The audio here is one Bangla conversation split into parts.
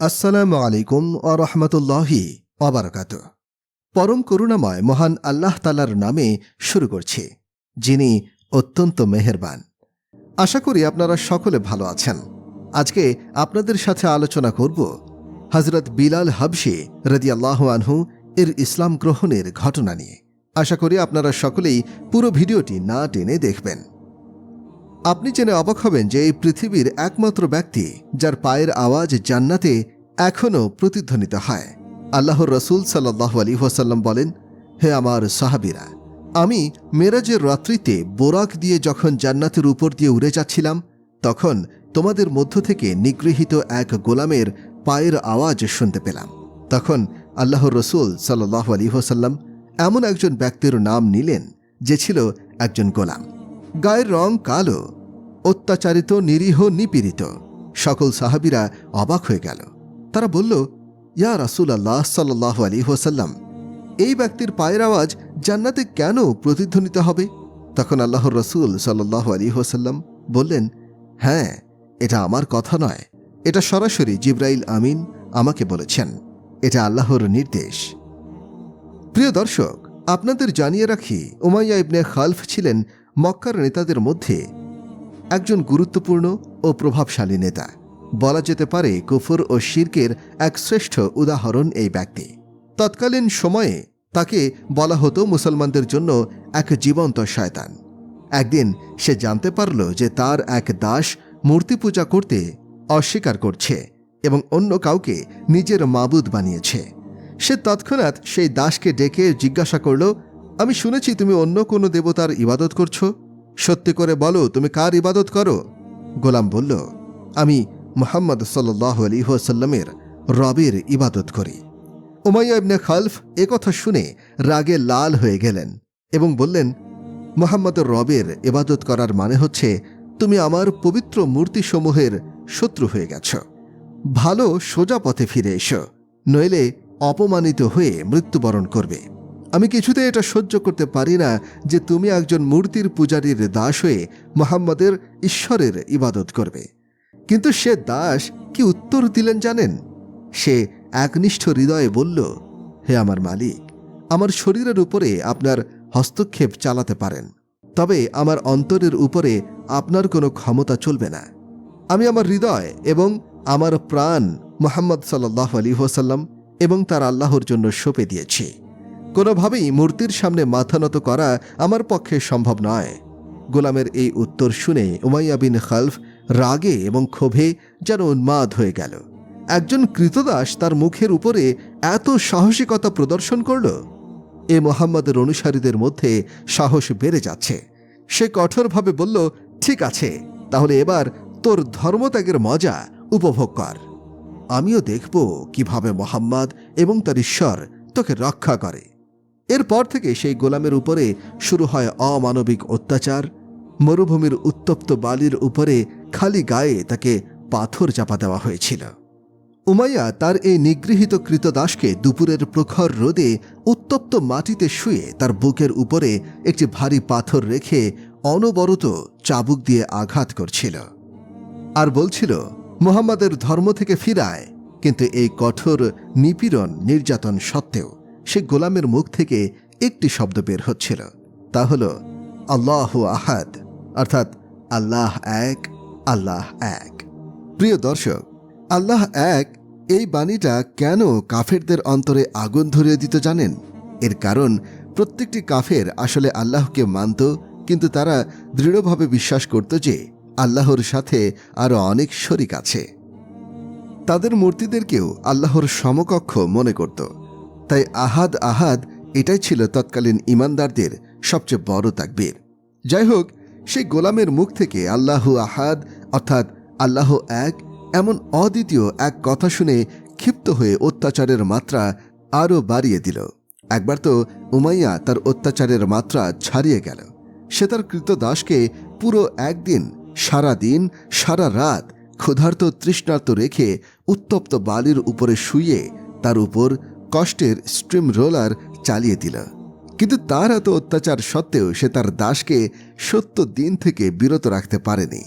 আসসালামু আলাইকুম ও রহমতুল্লাহি অবরাকাত পরম করুণাময় মহান আল্লাহ তালার নামে শুরু করছি, যিনি অত্যন্ত মেহেরবান। আশা করি আপনারা সকলে ভালো আছেন। আজকে আপনাদের সাথে আলোচনা করব হজরত বিলাল হাবশি রদিয়াল্লাহ আনহু এর ইসলাম গ্রহণের ঘটনা নিয়ে। আশা করি আপনারা সকলেই পুরো ভিডিওটি না টেনে দেখবেন। আপনি জেনে অবাক হবেন যে এই পৃথিবীর একমাত্র ব্যক্তি, যার পায়ের আওয়াজ জান্নাতে এখনও প্রতিধ্বনিত হয়। আল্লাহর রসুল সাল্লাহ আলী ওয়াসাল্লাম বলেন, হে আমার সাহাবিরা, আমি মেরাজের রাত্রিতে বোরাক দিয়ে যখন জান্নাতের উপর দিয়ে উড়ে যাচ্ছিলাম, তখন তোমাদের মধ্য থেকে নিগৃহীত এক গোলামের পায়ের আওয়াজ শুনতে পেলাম। তখন আল্লাহর রসুল সাল্লাহ আলী ওয়াসাল্লাম এমন একজন ব্যক্তির নাম নিলেন, যে ছিল একজন গোলাম। গায়ের রং কালো অত্যাচারিত, নিরীহ, নিপীড়িত। সকল সাহাবিরা অবাক হয়ে গেল। তারা বলল, ইয়া রাসুল আল্লাহ সাল্লাহ আলী হোসাল্লাম এই ব্যক্তির পায়ের আওয়াজ জান্নাতে কেন প্রতিধ্বনিত হবে? তখন আল্লাহর রসুল সাল্লাহ আলী হোসাল্লাম বললেন হ্যাঁ এটা আমার কথা নয়। এটা সরাসরি জিব্রাইল আমিন আমাকে বলেছেন। এটা আল্লাহর নির্দেশ। প্রিয় দর্শক, আপনাদের জানিয়ে রাখি, উমাইয়া ইবনে খালফ ছিলেন মক্কার নেতাদের মধ্যে একজন গুরুত্বপূর্ণ ও প্রভাবশালী নেতা। বলা যেতে পারে কুফর ও শির্কের এক শ্রেষ্ঠ উদাহরণ এই ব্যক্তি। তৎকালীন সময়ে তাকে বলা হতো মুসলমানদের জন্য এক জীবন্ত শয়তান। একদিন সে জানতে পারল যে তার এক দাস মূর্তি পূজা করতে অস্বীকার করছে এবং অন্য কাউকে নিজের মাবুদ বানিয়েছে। সে তৎক্ষণাৎ সেই দাসকে ডেকে জিজ্ঞাসা করল, আমি শুনেছি তুমি অন্য কোনো দেবতার ইবাদত করছ? সত্যি করে বলো, তুমি কার ইবাদত করো? গোলাম বলল, আমি মোহাম্মদ সাল্লাহ আলিহাসাল্লামের রবের ইবাদত করি। উমাইয়া ইবনে খালফ একথা শুনে রাগে লাল হয়ে গেলেন এবং বললেন, মোহাম্মদ রবের ইবাদত করার মানে হচ্ছে, তুমি আমার পবিত্র মূর্তিসমূহের শত্রু হয়ে গেছ। ভালো সোজা পথে ফিরে এসো, নইলে অপমানিত হয়ে মৃত্যুবরণ করবে। আমি কিছুতে এটা সহ্য করতে পারি না যে তুমি একজন মূর্তির পূজারীর দাস হয়ে মোহাম্মদের ঈশ্বরের ইবাদত করবে। কিন্তু সে দাস কি উত্তর দিলেন জানেন? সে একনিষ্ঠ হৃদয়ে বলল, হে আমার মালিক, আমার শরীরের উপরে আপনার হস্তক্ষেপ চালাতে পারেন। তবে আমার অন্তরের উপরে আপনার কোনো ক্ষমতা চলবে না। আমি আমার হৃদয় এবং আমার প্রাণ মোহাম্মদ সাল্লাহ আলী ওসাল্লাম এবং তার আল্লাহর জন্য সঁপে দিয়েছি। কোনোভাবেই মূর্তির সামনে মাথা নত করা আমার পক্ষে সম্ভব নয়। গোলামের এই উত্তর শুনে উমাইয়া বিন খালফ রাগে এবং ক্ষোভে যেন উন্মাদ হয়ে গেল। একজন কৃতদাস তার মুখের উপরে এত সাহসিকতা প্রদর্শন করল? এ মোহাম্মদের অনুসারীদের মধ্যে সাহস বেড়ে যাচ্ছে। সে কঠোরভাবে বলল, ঠিক আছে, তাহলে এবার তোর ধর্মত্যাগের মজা উপভোগ কর। আমিও দেখব কীভাবে মোহাম্মদ এবং তার ঈশ্বর তোকে রক্ষা করে। এরপর থেকে সেই গোলামের উপরে শুরু হয় অমানবিক অত্যাচার। মরুভূমির উত্তপ্ত বালির উপরে খালি গায়ে তাকে পাথর চাপা দেওয়া হয়েছিল। উমাইয়া তার এই নিগৃহীত কৃতদাসকে দুপুরের প্রখর রোদে উত্তপ্ত মাটিতে শুয়ে তার বুকের উপরে একটি ভারী পাথর রেখে অনবরত চাবুক দিয়ে আঘাত করছিল। আর বলছিল, মুহাম্মাদের ধর্ম থেকে ফিরায়। কিন্তু এই কঠোর নিপীড়ন নির্যাতন সত্ত্বেও সে গোলামের মুখ থেকে একটি শব্দ বের হচ্ছিল। তা হল, আল্লাহ আহাদ অর্থাৎ, আল্লাহ এক আল্লাহ এক প্রিয় দর্শক, আল্লাহ এক এই বাণীটা কেন কাফেরদের অন্তরে আগুন ধরিয়ে দিত জানেন? এর কারণ, প্রত্যেকটি কাফের আসলে আল্লাহকে মানত, কিন্তু তারা দৃঢ়ভাবে বিশ্বাস করত যে, আল্লাহর সাথে আরও অনেক শরিক আছে। তাদের মূর্তিদেরকেও আল্লাহর সমকক্ষ মনে করত। তাই আহাদ আহাদ এটাই ছিল তৎকালীন ইমানদারদের সবচেয়ে বড় তাকবীর। যাই হোক সেই গোলামের মুখ থেকে আল্লাহ আহাদ, অর্থাৎ আল্লাহ এক, এমন অদ্বিতীয় এক কথা শুনে ক্ষিপ্ত হয়ে অত্যাচারের মাত্রা আরও বাড়িয়ে দিল। একবার তো উমাইয়া তার অত্যাচারের মাত্রা ছাড়িয়ে গেল। সে তার কৃতদাসকে পুরো একদিন, সারা দিন, সারা রাত ক্ষুধার্ত তৃষ্ণার্ত রেখে উত্তপ্ত বালির উপরে শুয়ে তার উপর কষ্টের স্ট্রিম রোলার চালিয়ে দিল। কিন্তু তার এত অত্যাচার সত্ত্বেও সে তার দাসকে সত্য দিন থেকে বিরত রাখতে পারেনি।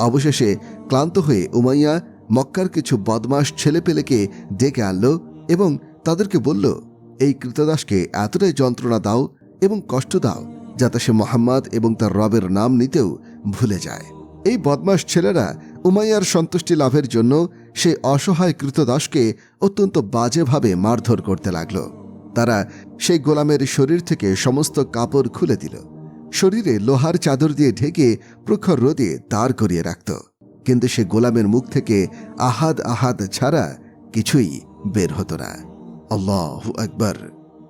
অবশেষে ক্লান্ত হয়ে উমাইয়া মক্কার কিছু বদমাস ছেলেপেলেকে ডেকে আনলো এবং তাদেরকে বলল, এই কৃতদাসকে এতটাই যন্ত্রণা দাও এবং কষ্ট দাও যাতে সে মোহাম্মদ এবং তার রবের নাম নিতেও ভুলে যায়। এই বদমাস ছেলেরা উমাইয়ার সন্তুষ্টি লাভের জন্য সেই অসহায় কৃতদাসকে অত্যন্ত বাজেভাবে মারধর করতে লাগল। তারা সেই গোলামের শরীর থেকে সমস্ত কাপড় খুলে দিল। শরীরে লোহার চাদর দিয়ে ঢেকে প্রখর রোদে দাঁড় করিয়ে রাখত। কিন্তু সে গোলামের মুখ থেকে আহাদ আহাদ ছাড়া কিছুই বের হতো না। আল্লাহ আকবর।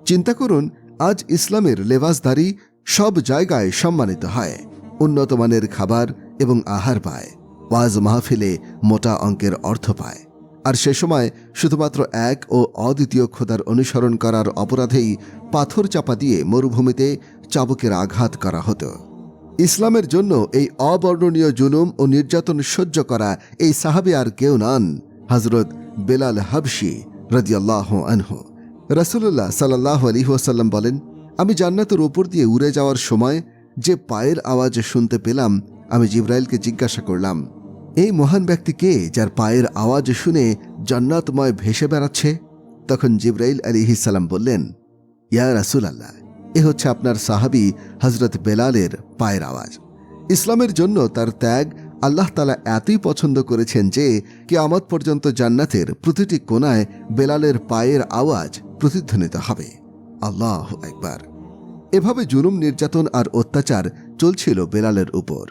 চিন্তা করুন, আজ ইসলামের লেবাসদারি সব জায়গায় সম্মানিত হয়। উন্নত মানের খাবার এবং আহার পায়। ওয়াজ মাহফিলে মোটা অঙ্কের অর্থ পায়। আর সে সময় শুধুমাত্র এক ও অদ্বিতীয় খোদার অনুসরণ করার অপরাধেই পাথর চাপা দিয়ে মরুভূমিতে চাবুকের আঘাত করা হতো। ইসলামের জন্য এই অবর্ণনীয় জুলুম ও নির্যাতন সহ্য করা এই সাহাবি আর কেউ নন হজরত বেলাল হাবশি রদিয়াল্লাহ আনহু। রসুল্লাহ সাল্লাহ আলী ওসাল্লাম বলেন, আমি জান্নাতের ওপর দিয়ে উড়ে যাওয়ার সময় যে পায়ের আওয়াজ শুনতে পেলাম, আমি জিব্রাইলকে জিজ্ঞাসা করলাম এই মহান ব্যক্তি কে যার পায়ের আওয়াজ শুনে জান্নাতময় ভেসে বেড়াচ্ছে, তখন জিব্রাইল আলী সালাম বললেন, ইয়া রাসুল আল্লাহ এ হচ্ছে আপনার সাহাবি হজরত বেলালের পায়ের আওয়াজ। ইসলামের জন্য তার ত্যাগ আল্লাহ তালা এতই পছন্দ করেছেন যে কেয়ামত পর্যন্ত জান্নাতের প্রতিটি কোনায় বেলালের পায়ের আওয়াজ প্রতিধ্বনিত হবে। আল্লাহ একবার এভাবে জুলুম, নির্যাতন আর অত্যাচার চলছিল বেলালের উপর।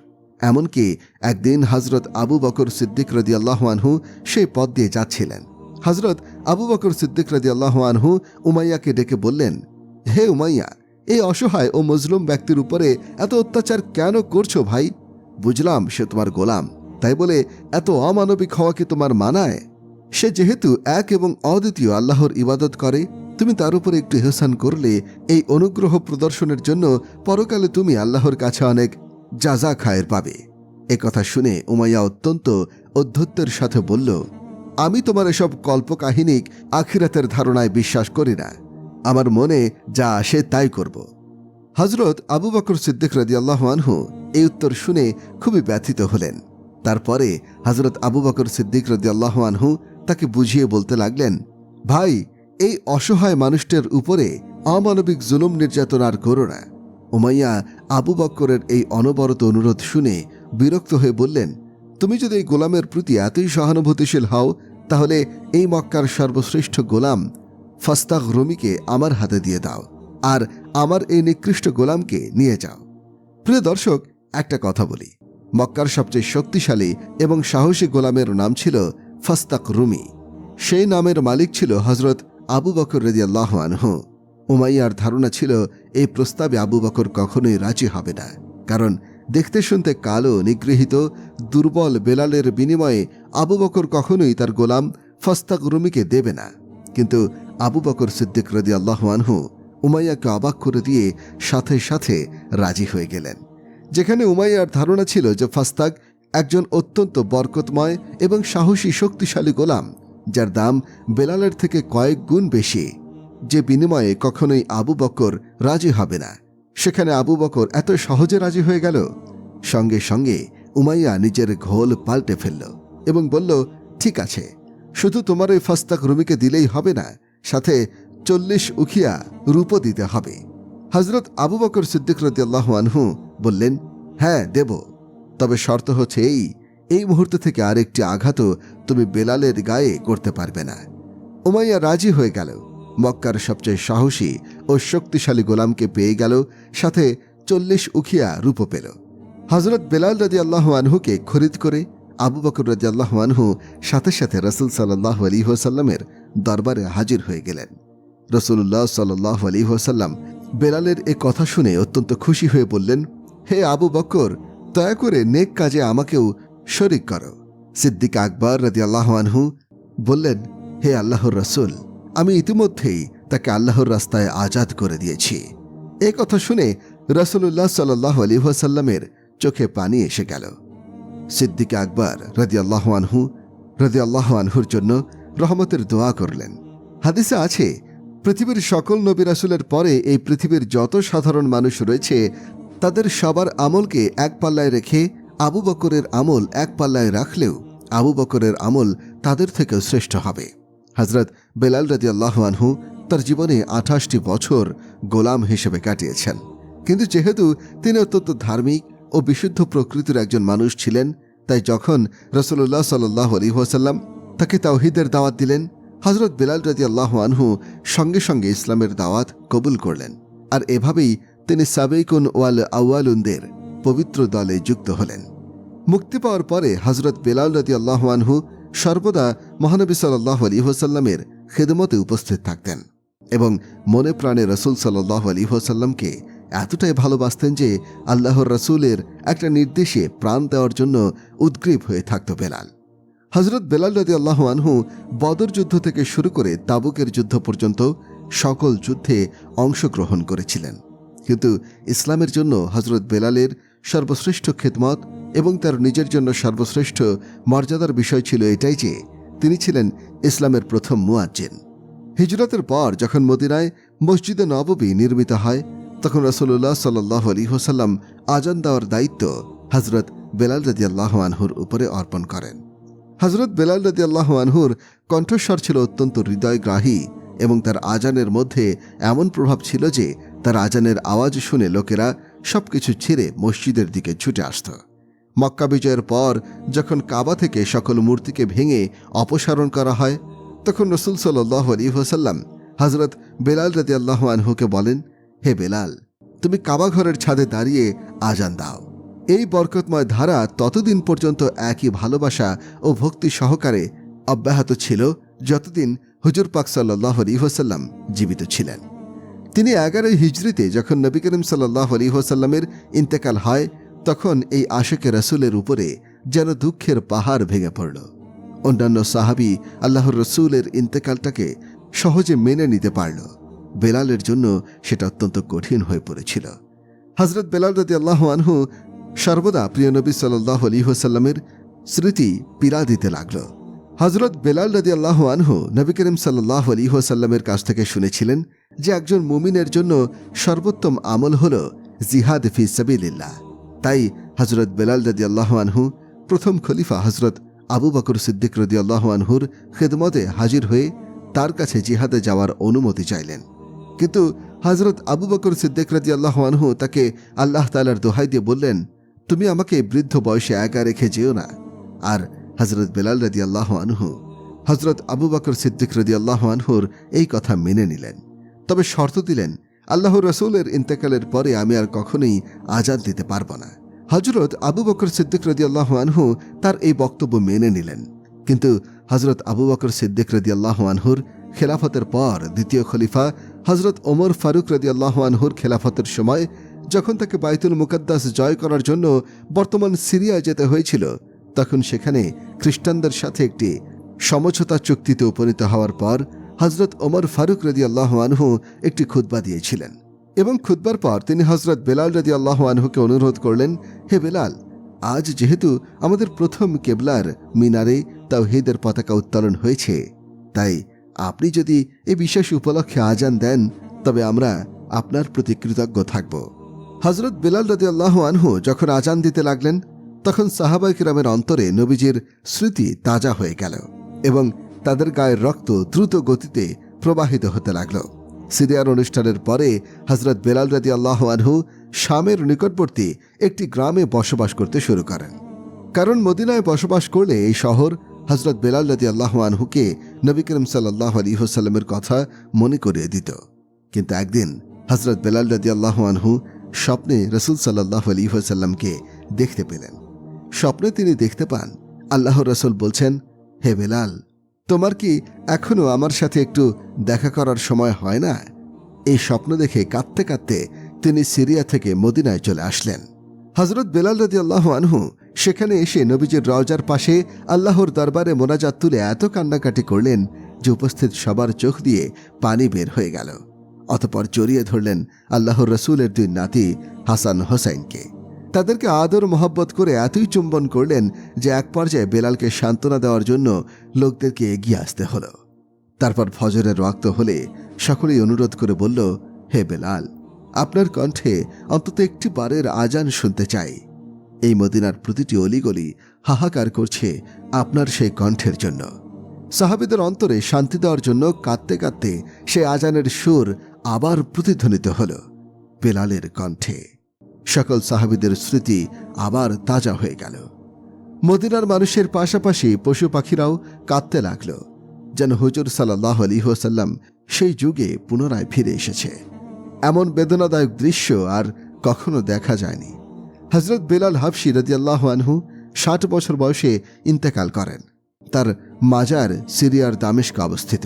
এমনকি একদিন হজরত আবু বকর সিদ্দিক রদি আল্লাহানহু সেই পথ দিয়ে যাচ্ছিলেন। হজরত আবু বকর সিদ্দিক রদি আল্লাহানহু উমাইয়াকে ডেকে বললেন, হে উমাইয়া, এই অসহায় ও মজলুম ব্যক্তির উপরে এত অত্যাচার কেন করছ ভাই? বুঝলাম সে তোমার গোলাম, তাই বলে এত অমানবিক হওয়া কি তোমার মানায়? সে যেহেতু এক এবং অদ্বিতীয় আল্লাহর ইবাদত করে, তুমি তার উপরে একটু হেসান করলে এই অনুগ্রহ প্রদর্শনের জন্য পরকালে তুমি আল্লাহর কাছে অনেক যাজা খায়ের পাবে। এ কথা শুনে উমাইয়া অত্যন্ত অধ্যত্বের সাথে বলল, আমি তোমার এসব কল্পকাহিনী আখিরাতের ধারণায় বিশ্বাস করি না। আমার মনে যা আসে তাই করব। হজরত আবু বকর সিদ্দিক রাজিয়াল্লাহ আনহু এই উত্তর শুনে খুবই ব্যথিত হলেন। তারপরে হজরত আবু বকর সিদ্দিক রাজিয়াল্লাহ আনহু তাকে বুঝিয়ে বলতে লাগলেন, ভাই, এই অসহায় মানুষটার উপরে অমানবিক জুলুম নির্যাতন আর করো না। উমাইয়া আবু বক্করের এই অনবরত অনুরোধ শুনে বিরক্ত হয়ে বললেন, তুমি যদি এই গোলামের প্রতি এতই সহানুভূতিশীল হও, তাহলে এই মক্কার সর্বশ্রেষ্ঠ গোলাম ফাস্তাক রমিকে আমার হাতে দিয়ে দাও আর আমার এই নিকৃষ্ট গোলামকে নিয়ে যাও। প্রিয় দর্শক, একটা কথা বলি। মক্কার সবচেয়ে শক্তিশালী এবং সাহসী গোলামের নাম ছিল ফাস্তাক রুমি। সেই নামের মালিক ছিল হজরত আবু বকর রেদিয়াল্লাহ আনহু। উমাইয়ার ধারণা ছিল এই প্রস্তাবে আবু বকর কখনোই রাজি হবে না। কারণ দেখতে শুনতে কালো, নিগৃহীত, দুর্বল বেলালের বিনিময়ে আবু বকর কখনোই তার গোলাম ফস্তাক রুমিকে দেবে না। কিন্তু আবু বকর সিদ্দিক রদি আনহু উমাইয়াকে অবাক করে দিয়ে সাথে সাথে রাজি হয়ে গেলেন। যেখানে উমাইয়ার ধারণা ছিল যে ফাস্তাক একজন অত্যন্ত বরকতময় এবং সাহসী, শক্তিশালী গোলাম, যার দাম বেলালের থেকে কয়েক গুণ বেশি। যে বিনিময়ে কখনোই আবু বকর রাজি হবে না। সেখানে আবু বকর এত সহজে রাজি হয়ে গেল। সঙ্গে সঙ্গে উমাইয়া নিজের ঘোল পাল্টে ফেলল এবং বলল, ঠিক আছে, শুধু তোমার ওই ফাস্তাক রুমিকে দিলেই হবে না, সাথে চল্লিশ উখিয়া রূপও দিতে হবে। হজরত আবু বকর সিদ্দিক রদিয়াল্লাহ আনহু বললেন হ্যাঁ দেব। তবে শর্ত হচ্ছে এই এই মুহূর্ত থেকে আরেকটি আঘাতও তুমি বেলালের গায়ে করতে পারবে না। উমাইয়া রাজি হয়ে গেল। মক্কার সবচেয়ে সাহসী ও শক্তিশালী গোলামকে পেয়ে গেল, সাথে চল্লিশ উখিয়া রূপ পেল। হজরত বেলাল রাজি আল্লাহ আনহুকে খরিদ করে আবু বকর রাজি আল্লাহ আনহু সাথে সাথে রসুল সাল্লাহ আলী হোসাল্লামের দরবারে হাজির হয়ে গেলেন। রসুল্লাহ সাল্লাহ আলী হোসাল্লাম বেলালের এ কথা শুনে অত্যন্ত খুশি হয়ে বললেন, হে আবু বকর, দয়া করে নেক কাজে আমাকেও শরিক করো। সিদ্দিক আকবর রাজি আল্লাহ আনহু বললেন, হে আল্লাহর রসুল আমি ইতিমধ্যেই তাকে আল্লাহর রাস্তায় আজাদ করে দিয়েছি। এ কথা শুনে রসুল্লাহ সাল্লাহ আলী ওয়াসাল্লামের চোখে পানি এসে গেল। সিদ্দিক আকবর রদি আল্লাহ আনহু রদি আল্লাহ আনহুর জন্য রহমতের দোয়া করলেন। হাদিসে আছে, পৃথিবীর সকল নবী রাসুলের পরে এই পৃথিবীর যত সাধারণ মানুষ রয়েছে, তাদের সবার আমলকে এক পাল্লায় রেখে আবু বকরের আমল এক পাল্লায় রাখলেও আবু বকরের আমল তাদের থেকেও শ্রেষ্ঠ হবে। হজরত বেলাল রাজি আল্লাহ আনহু তার জীবনে আঠাশটি বছর গোলাম হিসেবে কাটিয়েছেন। কিন্তু যেহেতু তিনি অত্যন্ত ধার্মিক ও বিশুদ্ধ প্রকৃতির একজন মানুষ ছিলেন, তাই যখন রসুল্লাহ সাল্লাহ আলী ওয়াসাল্লাম তাকে তাওহিদের দাওয়াত দিলেন হজরত বেলাল রাজি আল্লাহ আনহু সঙ্গে সঙ্গে ইসলামের দাওয়াত কবুল করলেন। আর এভাবেই তিনি সাবেকুন ওয়াল আউয়ালুনদের পবিত্র দলে যুক্ত হলেন। মুক্তি পাওয়ার পরে হজরত বেলাল রাজি আল্লাহ আনহু সর্বদা মহানবী সাল্লাহ আলী হোসাল্লামের খেদমতে উপস্থিত থাকতেন এবং মনে প্রাণে রসুল সাল্লাহ আলী হোসাল্লামকে এতটাই ভালোবাসতেন যে আল্লাহর রসুলের একটা নির্দেশে প্রাণ দেওয়ার জন্য উদ্গ্রীব হয়ে থাকত বেলাল। হজরত বেলাল রাজি আল্লাহ আনহু বদর যুদ্ধ থেকে শুরু করে তাবুকের যুদ্ধ পর্যন্ত সকল যুদ্ধে অংশগ্রহণ করেছিলেন। কিন্তু ইসলামের জন্য হজরত বেলালের সর্বশ্রেষ্ঠ খেদমত এবং তার নিজের জন্য সর্বশ্রেষ্ঠ মর্যাদার বিষয় ছিল এটাই যে তিনি ছিলেন ইসলামের প্রথম মুয়াজ্জিন। হিজরতের পর যখন মদিনায় মসজিদে নববী নির্মিত হয়, তখন রসুল্লাহ সাল্লাহ আলী হোসাল্লাম আজান দেওয়ার দায়িত্ব হজরত বেলাল রাজি আল্লাহ আনহুর উপরে অর্পণ করেন। হজরত বেলাল রাজি আল্লাহ আনহুর কণ্ঠস্বর ছিল অত্যন্ত হৃদয়গ্রাহী এবং তার আজানের মধ্যে এমন প্রভাব ছিল যে তার আজানের আওয়াজ শুনে লোকেরা সবকিছু ছেড়ে মসজিদের দিকে ছুটে আসত। মক্কা বিজয়ের পর যখন কাবা থেকে সকল মূর্তিকে ভেঙে অপসারণ করা হয়, তখন রসুল সাল্লাহ আলী হোসাল্লাম হজরত বেলাল রাজি আল্লাহ আনহুকে বলেন, হে বেলাল, তুমি কাবা ঘরের ছাদে দাঁড়িয়ে আজান দাও। এই বরকতময় ধারা ততদিন পর্যন্ত একই ভালোবাসা ও ভক্তি সহকারে অব্যাহত ছিল যতদিন হুজুর পাক সাল্লাহ আলী হোসাল্লাম জীবিত ছিলেন। তিনি এগারোই হিজড়িতে যখন নবী করিম সাল্লাহ আলী হোসাল্লামের ইন্তেকাল হয় তখন এই আশেকে রসুলের উপরে যেন দুঃখের পাহাড় ভেঙে পড়ল। অন্যান্য সাহাবি আল্লাহর রসুলের ইন্তেকালটাকে সহজে মেনে নিতে পারল। বেলালের জন্য সেটা অত্যন্ত কঠিন হয়ে পড়েছিল। হজরত বেলাল রদি আল্লাহ আনহু সর্বদা প্রিয় নবী সাল্লাহ আলী হোসাল্লামের স্মৃতি পীড়া দিতে লাগল। হজরত বেলাল রদি আল্লাহ আনহু নবী করিম সাল্লাহ আলী হোসাল্লামের কাছ থেকে শুনেছিলেন যে একজন মুমিনের জন্য সর্বোত্তম আমল হল জিহাদ ফি সাবিল্লাহ তাই হজরত বেলাল রদি আনহু, প্রথম খলিফা হজরত আবু বকর সিদ্দিক রদি আনহুর খেদমতে হাজির হয়ে তার কাছে জিহাদে যাওয়ার অনুমতি চাইলেন। কিন্তু হজরত আবু বকর সিদ্দিক রদি আল্লাহ আনহু তাকে আল্লাহ তালার দোহাই দিয়ে বললেন, তুমি আমাকে বৃদ্ধ বয়সে একা রেখে যেও না। আর হজরত বেলাল রদি আল্লাহ আনহু হজরত আবু বকর সিদ্দিক রদি আল্লাহ আনহুর এই কথা মেনে নিলেন। তবে শর্ত দিলেন আল্লাহ রসুলের ইন্তেকালের পরে আমি আর কখনোই আজাদ দিতে পারব না। হজরত আবু বকর সিদ্দিক রদি আল্লাহ আনহু তার এই বক্তব্য মেনে নিলেন। কিন্তু হজরত আবু বকর সিদ্দিক রদি আল্লাহ আনহুর খেলাফতের পর দ্বিতীয় খলিফা হজরত ওমর ফারুক রদি আল্লাহ আনহুর খেলাফতের সময় যখন তাকে বাইতুল মুকাদ্দাস জয় করার জন্য বর্তমান সিরিয়া যেতে হয়েছিল, তখন সেখানে খ্রিস্টানদের সাথে একটি সমঝোতা চুক্তিতে উপনীত হওয়ার পর হজরত ওমর ফারুক রদি আল্লাহ আনহু একটি খুদ্া দিয়েছিলেন এবং খুদ্বার পর তিনি হজরত বেলাল রদি আল্লাহ আনহুকে অনুরোধ করলেন, হে বেলাল, আজ যেহেতু আমাদের প্রথম কেবলার মিনারে তাওহিদের পতাকা উত্তোলন হয়েছে, তাই আপনি যদি এই বিশেষ উপলক্ষে আজান দেন, তবে আমরা আপনার প্রতি কৃতজ্ঞ থাকব। হজরত বেলাল রদি আল্লাহ আনহু যখন আজান দিতে লাগলেন, তখন সাহাবাই কিরামের অন্তরে নবীজির স্মৃতি তাজা হয়ে গেল এবং তাদের গায়ের রক্ত দ্রুত গতিতে প্রবাহিত হতে লাগল। সিরিয়ার অনুষ্ঠানের পরে হজরত বেলাল রাদি আল্লাহ আনহু শামের নিকটবর্তী একটি গ্রামে বসবাস করতে শুরু করেন। কারণ মদিনায় বসবাস করলে এই শহর হজরত বেলাল রাদি আল্লাহ আনহুকে নবী করিম সাল্লাহ আলী হোসাল্লামের কথা মনে করিয়ে দিত। কিন্তু একদিন হজরত বেলাল রাদি আল্লাহ আনহু স্বপ্নে রসুল সাল্লাহ আলী হোসাল্লামকে দেখতে পেলেন। স্বপ্নে তিনি দেখতে পান আল্লাহ রসুল বলছেন, হে বেলাল তোমার কি এখনও আমার সাথে একটু দেখা করার সময় হয় না? এই স্বপ্ন দেখে কাঁদতে কাঁদতে তিনি সিরিয়া থেকে মদিনায় চলে আসলেন। হজরত বেলাল রদি আল্লাহ আনহু সেখানে এসে নবীজির রওজার পাশে আল্লাহর দরবারে মোনাজাত তুলে এত কান্নাকাটি করলেন যে উপস্থিত সবার চোখ দিয়ে পানি বের হয়ে গেল। অতপর জড়িয়ে ধরলেন আল্লাহর রসুলের দুই নাতি হাসান হোসাইনকে। তাদেরকে আদর মোহব্বত করে এতই চুম্বন করলেন যে এক পর্যায়ে বেলালকে সান্ত্বনা দেওয়ার জন্য লোকদেরকে এগিয়ে আসতে হলো। তারপর ফজরের রক্ত হলে সকলেই অনুরোধ করে বলল, হে বেলাল, আপনার কণ্ঠে অন্তত একটি বারের আজান শুনতে চাই। এই মদিনার প্রতিটি অলিগলি হাহাকার করছে আপনার সেই কণ্ঠের জন্য। সাহাবিদের অন্তরে শান্তি দেওয়ার জন্য কাঁদতে কাঁদতে সে আজানের সুর আবার প্রতিধ্বনিত হল বেলালের কণ্ঠে। সকল সাহাবিদের স্মৃতি আবার তাজা হয়ে গেল। মদিনার মানুষের পাশাপাশি পশু পাখিরাও কাঁদতে লাগল, যেন হুজুর সাল্লাহ আলী হোসাল্লাম সেই যুগে পুনরায় ফিরে এসেছে। এমন বেদনাদায়ক দৃশ্য আর কখনো দেখা যায়নি। হজরত বেলাল হাফসি রদিয়াল্লাহ আনহু ষাট বছর বয়সে ইন্তেকাল করেন। তার মাজার সিরিয়ার দামেশকে অবস্থিত।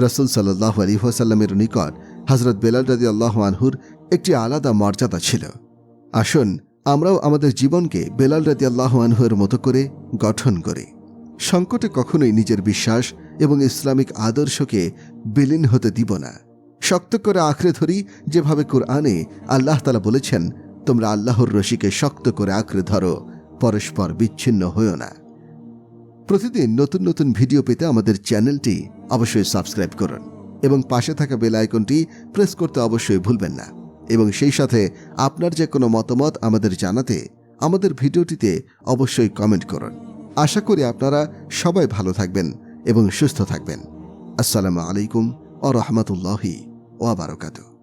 রসুল সাল্লাহ আলী হোসাল্লামের নিকট হজরত বেলাল রদি আল্লাহ আনহুর একটি আলাদা মর্যাদা ছিল। আসুন, আমরাও আমাদের জীবনকে বেলাল রদি আল্লাহ আনহুয়ের মতো করে গঠন করি। সংকটে কখনোই নিজের বিশ্বাস এবং ইসলামিক আদর্শকে বিলীন হতে দিব না। শক্ত করে আঁকড়ে ধরি, যেভাবে কোরআনে আল্লাহ তালা বলেছেন, তোমরা আল্লাহর রশিকে শক্ত করে আঁকড়ে ধরো, পরস্পর বিচ্ছিন্ন হইও না। প্রতিদিন নতুন নতুন ভিডিও পেতে আমাদের চ্যানেলটি অবশ্যই সাবস্ক্রাইব করুন এবং পাশে থাকা বেল আইকনটি প্রেস করতে অবশ্যই ভুলবেন না। এবং সেই সাথে আপনার যে কোনো মতামত আমাদের জানাতে আমাদের ভিডিওটিতে অবশ্যই কমেন্ট করুন। আশা করি আপনারা সবাই ভালো থাকবেন এবং সুস্থ থাকবেন। আসসালামু আলাইকুম ও রহমতুল্লাহি ওয়াবারকাতুহ